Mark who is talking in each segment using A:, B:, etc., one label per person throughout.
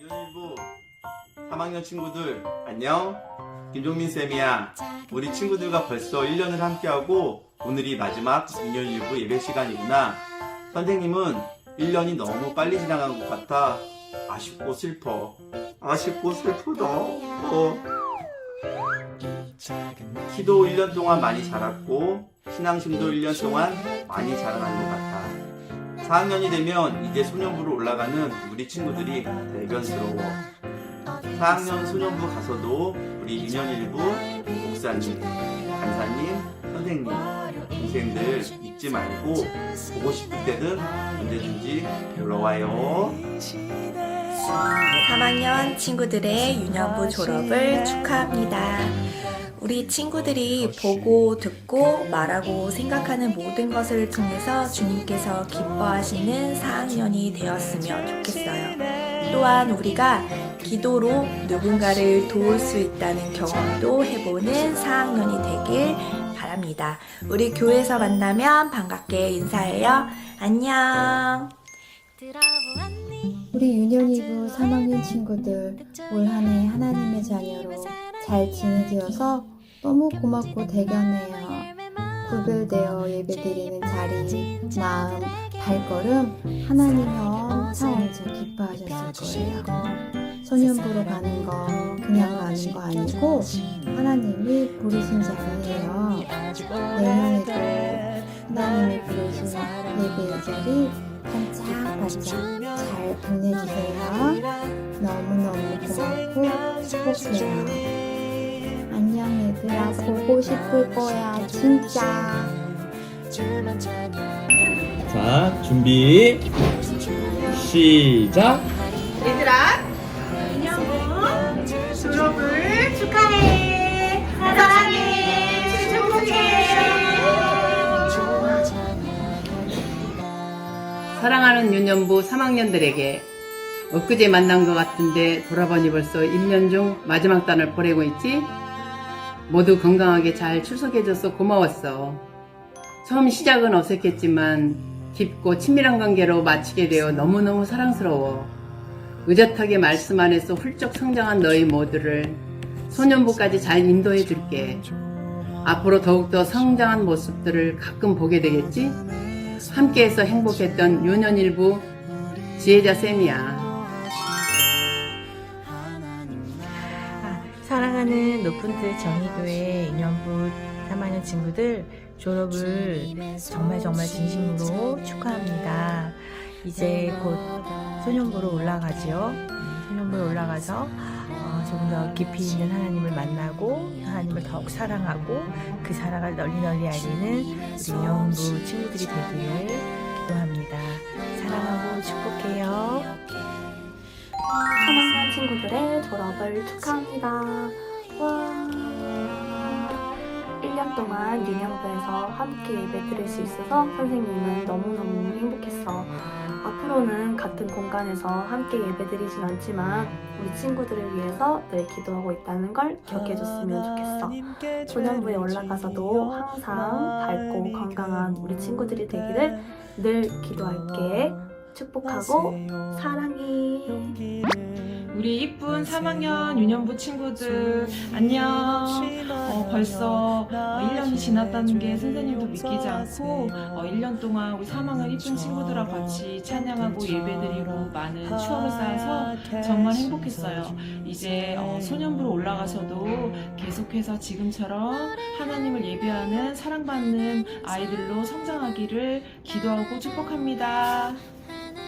A: 유년일부 3학년 친구들 안녕. 김종민 쌤이야. 우리 친구들과 벌써 1년을 함께하고 오늘이 마지막 유년일부 예배 시간이구나. 선생님은 1년이 너무 빨리 지나간 것 같아 아쉽고 슬퍼. 아쉽고 슬프다. 어. 키도 1년 동안 많이 자랐고 신앙심도 1년 동안 많이 자라난 것 같아 4학년이 되면 이제 소년부로 올라가는 우리 친구들이 대견스러워. 4학년 소년부 가서도 우리 유년일부 목사님, 간사님, 선생님, 동생들 잊지 말고 보고 싶을 때는 언제든지 놀러와요.
B: 3학년 친구들의 유년부 졸업을 축하합니다. 우리 친구들이 보고 듣고 말하고 생각하는 모든 것을 통해서 주님께서 기뻐하시는 4학년이 되었으면 좋겠어요. 또한 우리가 기도로 누군가를 도울 수 있다는 경험도 해보는 4학년이 되길 바랍니다. 우리 교회에서 만나면 반갑게 인사해요. 안녕!
C: 우리 유년이부 3학년 친구들 올 한해 하나님의 자녀로 잘 지내되어서 너무 고맙고 대견해요. 구별되어 예배드리는 자리, 마음, 발걸음 하나님이 엄청 엄청 기뻐하셨을 거예요. 소년부로 가는 거 그냥 가는 거 아니고 하나님이 부르신 자리예요. 내년에도 하나님이 부르신 예배의 자리 반짝반짝 잘 보내주세요. 너무너무 고맙고 축복해요. 보고 싶을 거야 진짜.
D: 자, 준비. 시작.
B: 얘들아, 인형부 졸업을 축하해. 사랑해. 축복해.
E: 사랑하는 유년부 3학년들에게 엊그제 만난 것 같은데 돌아보니 벌써 1년 중 마지막 단을 보내고 있지? 모두 건강하게 잘 출석해줘서 고마웠어. 처음 시작은 어색했지만 깊고 친밀한 관계로 마치게 되어 너무너무 사랑스러워. 의젓하게 말씀 안에서 훌쩍 성장한 너희 모두를 소년부까지 잘 인도해 줄게. 앞으로 더욱더 성장한 모습들을 가끔 보게 되겠지? 함께해서 행복했던 유년일부 지혜자 쌤이야.
F: 사랑하는 높은 뜻 정의교회 인연부 3학년 친구들 졸업을 정말 정말 진심으로 축하합니다. 이제 곧 소년부로 올라가지요. 음, 소년부로 올라가서 어, 조금 더 깊이 있는 하나님을 만나고 하나님을 더욱 사랑하고 그 사랑을 널리 널리 알리는 우리 인연부 친구들이 되기를 기도합니다. 사랑하고 축복해요.
B: 3학년 친구들의 졸업을 축하합니다. 동안 유년부에서 함께 예배 드릴 수 있어서 선생님은 너무너무 행복했어. 앞으로는 같은 공간에서 함께 예배 드리진 않지만 우리 친구들을 위해서 늘 기도하고 있다는 걸 기억해 줬으면 좋겠어. 소년부에 올라가서도 항상 밝고 건강한 우리 친구들이 되기를 늘 기도할게. 축복하고 사랑해.
G: 우리 이쁜 3학년 유년부 친구들 안녕. 어, 벌써 1년이 지났다는 게 선생님도 믿기지 않고 어, 1년 동안 우리 3학년 이쁜 친구들하고 같이 찬양하고 예배드리고 많은 추억을 쌓아서 정말 행복했어요. 이제 어, 소년부로 올라가서도 계속해서 지금처럼 하나님을 예배하는 사랑받는 아이들로 성장하기를 기도하고 축복합니다.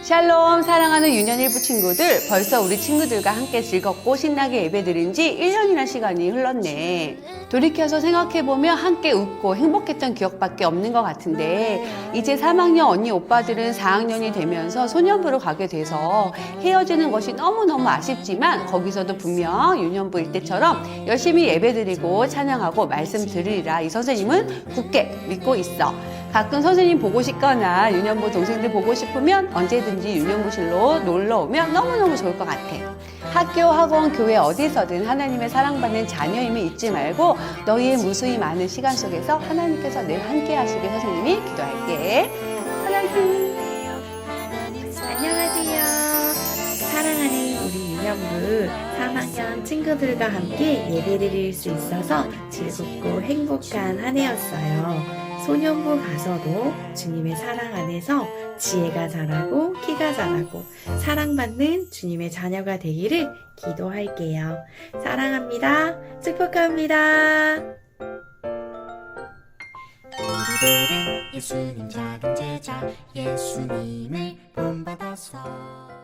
H: 샬롬 사랑하는 유년일부 친구들 벌써 우리 친구들과 함께 즐겁고 신나게 예배드린 지 1년이나 시간이 흘렀네. 돌이켜서 생각해보면 함께 웃고 행복했던 기억밖에 없는 것 같은데 이제 3학년 언니 오빠들은 4학년이 되면서 소년부로 가게 돼서 헤어지는 것이 너무너무 아쉽지만 거기서도 분명 유년부 일 때처럼 열심히 예배드리고 찬양하고 말씀 들으리라 이 선생님은 굳게 믿고 있어 가끔 선생님 보고 싶거나 유년부 동생들 보고 싶으면 언제든지 유년부실로 놀러 오면 너무너무 좋을 것 같아. 학교, 학원, 교회 어디서든 하나님의 사랑받는 자녀임을 잊지 말고 너희의 무수히 많은 시간 속에서 하나님께서 늘 함께 하시길 선생님이 기도할게. 하나님. 안녕하세요. 사랑하는 우리 유년부
I: 3학년 친구들과 함께 예배 드릴 수 있어서 즐겁고 행복한 한 해였어요. 소년부 가서도 주님의 사랑 안에서 지혜가 자라고 키가 자라고 사랑받는 주님의 자녀가 되기를 기도할게요. 사랑합니다. 축복합니다.
J: 우리들은 예수님 작은 제자 예수님을 본받아서